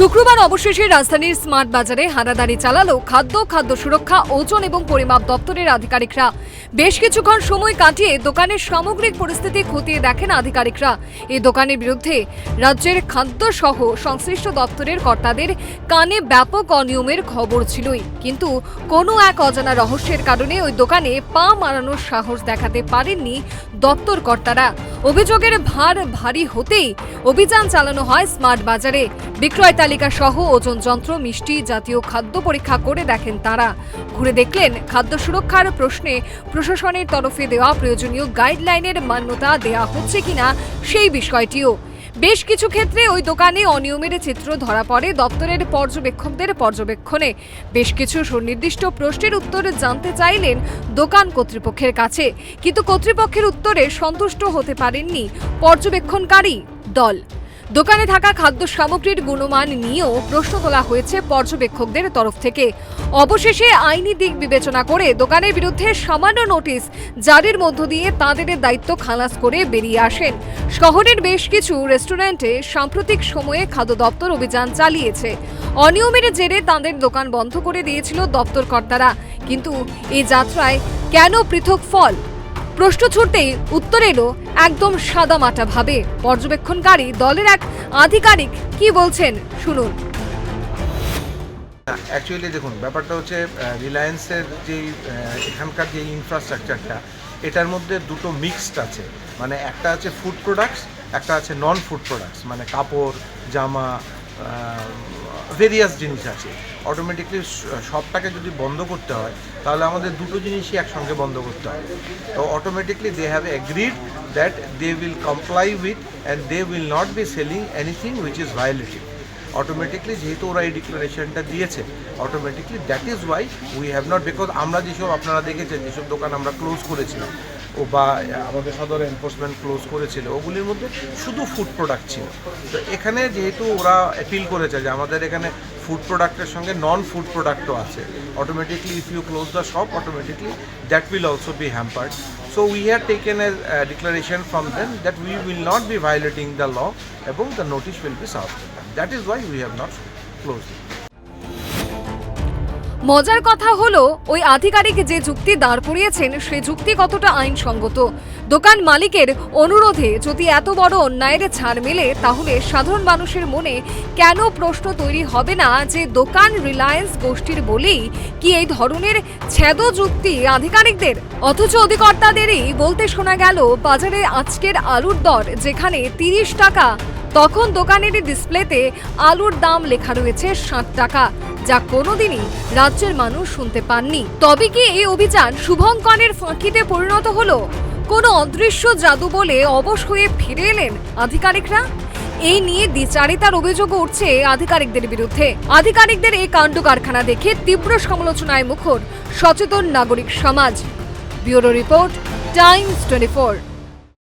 শুক্রবার অবশেষে রাজধানীর স্মার্ট বাজারে হানাদারি চালালো খাদ্য খাদ্য সুরক্ষা, ওজন এবং পরিমাপ দপ্তরের আধিকারিকরা। বেশ কিছুক্ষণ সময় কাটিয়ে দোকানের সামগ্রিক পরিস্থিতি খতিয়ে দেখেন আধিকারিকরা। এই দোকানের বিরুদ্ধে রাজ্যের খাদ্য সহ সংশ্লিষ্ট দপ্তরের কর্তাদের কানে ব্যাপক অনিয়মের খবর ছিলই। কিন্তু কোনো এক অজানা রহস্যের কারণে ওই দোকানে পা মারানোর সাহস দেখাতে পারেননি দপ্তর কর্তারা অভিযোগের ভার ভারী হতেই অভিযান চালানো হয় স্মার্ট বাজারে। বিক্রয় তালিকা সহ ওজন যন্ত্র, মিষ্টি জাতীয় খাদ্য পরীক্ষা করে দেখেন তারা। ঘুরে দেখলেন, খাদ্য সুরক্ষার প্রশ্নে প্রশাসনের তরফে দেওয়া প্রয়োজনীয় গাইডলাইনের মান্যতা দেয়া হচ্ছে কিনা সেই বিষয়টিও। বেশ কিছু ক্ষেত্রে ওই দোকানে অনিয়মের চিত্র ধরা পড়ে। দপ্তরের পর্যবেক্ষকদের পর্যবেক্ষণে বেশ কিছু সুনির্দিষ্ট প্রশ্নের উত্তরে জানতে চাইলেন দোকান কর্তৃপক্ষের কাছে। কিন্তু কর্তৃপক্ষের উত্তরে সন্তুষ্ট হতে পারেননি পর্যবেক্ষণকারী দল। দোকানে থাকা খাদ্য সামগ্রীর গুণমান নিয়েও প্রশ্ন তোলা হয়েছে পর্যবেক্ষকদের তরফ থেকে। অবশেষে আইনি দিক বিবেচনা করে দোকানের বিরুদ্ধে সামান্য নোটিশ জারির মধ্য দিয়ে তাঁদের দায়িত্ব খালাস করে বেরিয়ে আসেন। শহরের বেশ কিছু রেস্টুরেন্টে সাম্প্রতিক সময়ে খাদ্য দপ্তর অভিযান চালিয়েছে। অনিয়মের জেরে তাঁদের দোকান বন্ধ করে দিয়েছিল দপ্তর কর্তারা কিন্তু এই যাত্রায় কেন পৃথক ফল? প্রশ্ন ছুটতেই উত্তর এলো একদম সাদামাটা ভাবে। পর্যবেক্ষণকারী দলের এক আধিকারিক কি বলছেন শুনুন। অ্যাকচুয়ালি দেখুন ব্যাপারটা হচ্ছে রিলায়েন্সের আহ, এখানকার যে ইনফ্রাস্ট্রাকচারটা এটার মধ্যে দুটো মিক্সড আছে। মানে একটা আছে ফুড প্রোডাক্টস একটা আছে নন ফুড প্রোডাক্টস মানে কাপড় জামা ভেরিয়াস জিনিস আছে। অটোমেটিকলি সবটাকে যদি বন্ধ করতে হয়, তাহলে আমাদের দুটো জিনিসই একসঙ্গে বন্ধ করতে হয়। তো automatically they have agreed that they will comply with and they will not be selling anything which is violative automatically যেহেতু ওরা এই ডিক্লারেশনটা দিয়েছে automatically that is why we have not because আমরা যেসব আপনারা দেখেছেন, যেসব দোকান আমরা ক্লোজ করেছিলাম বা আমাদের সদর এনফোর্সমেন্ট ক্লোজ করেছিল ওগুলির মধ্যে শুধু ফুড প্রোডাক্ট ছিল তো এখানে যেহেতু ওরা অ্যাপিল করেছে যে আমাদের এখানে ফুড প্রোডাক্টের সঙ্গে নন ফুড প্রোডাক্টও আছে automatically if you close the shop automatically that will also be hampered so we taken a uh, declaration from them that we will not be violating the law এবং the notice will be served. That is That we why we close. মজার কথা হলো, ওই আধিকারিক যে যুক্তি দাঁড় করিয়েছেন, সে যুক্তি কতটা আইনসঙ্গত? দোকান মালিকের অনুরোধে যদি এত বড় অন্যায়ের ছাড় মেলে, তাহলে সাধারণ মানুষের মনে কেন প্রশ্ন তৈরি হবে না যে দোকান রিলায়েন্স গোষ্ঠীর বলেই কি এই ধরনের ছেদ যুক্তি আধিকারিকদের? অথচ অধিকর্তাদেরই বলতে শোনা গেল, বাজারে আজকের আলুর দর যেখানে তিরিশ টাকা তখন দোকানের ডিসপ্লেতে আলুর দাম লেখা রয়েছে ষাট টাকা, যা কোনোদিনই রাজ্যের মানুষ শুনতে পাননি। তবে কি এই অভিযান শুভঙ্করের ফাঁকিতে পরিণত হলো? কোনো অদৃশ্য জাদু বলে অবশ হয়ে ফিরে এলেন আধিকারিকরা? এই নিয়ে দ্বিচারিতার অভিযোগ উঠছে আধিকারিকদের বিরুদ্ধে। আধিকারিকদের এই কাণ্ড কারখানা দেখে তীব্র সমালোচনায় মুখর সচেতন নাগরিক সমাজ। Bureau report Times twenty